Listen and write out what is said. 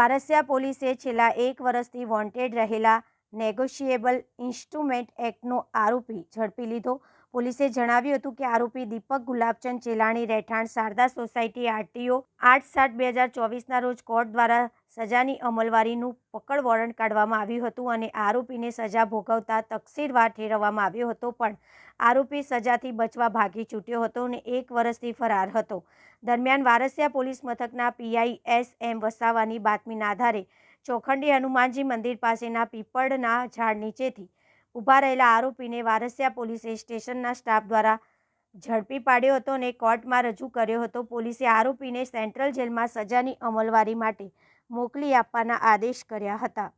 વારસિયા પોલીસે છેલ્લા એક વર્ષથી વોન્ટેડ રહેલા નેગોશિયેબલ ઇન્સ્ટ્રુમેન્ટ એક્ટનો આરોપી ઝડપી લીધો. પોલીસે જણાવ્યું હતું કે આરોપી દીપક ગુલાબચંદ ચેલાણી રહેઠાણ શારદા સોસાયટી આરટીઓ આઠ સાત બે હજાર ચોવીસના રોજ કોર્ટ દ્વારા સજાની અમલવારીનું પકડ વોરંટ કાઢવામાં આવ્યું હતું અને આરોપીને સજા ભોગવતા તકસીરવાર ઠેરવવામાં આવ્યો હતો. પણ આરોપી સજાથી બચવા ભાગી છૂટ્યો હતો અને એક વર્ષથી ફરાર હતો. દરમિયાન વારસિયા પોલીસ મથકના પીઆઈ એસ એમ વસાવાની બાતમીના આધારે ચોખંડી હનુમાનજી મંદિર પાસેના પીપળના ઝાડ નીચેથી ઊભા રહેલા આરોપીને વારસિયા પોલીસે સ્ટેશનના સ્ટાફ દ્વારા ઝડપી પાડ્યો હતો અને કોર્ટમાં રજૂ કર્યો હતો. પોલીસે આરોપીને સેન્ટ્રલ જેલમાં સજાની અમલવારી માટે મોકલી આપવાના આદેશ કર્યા હતા.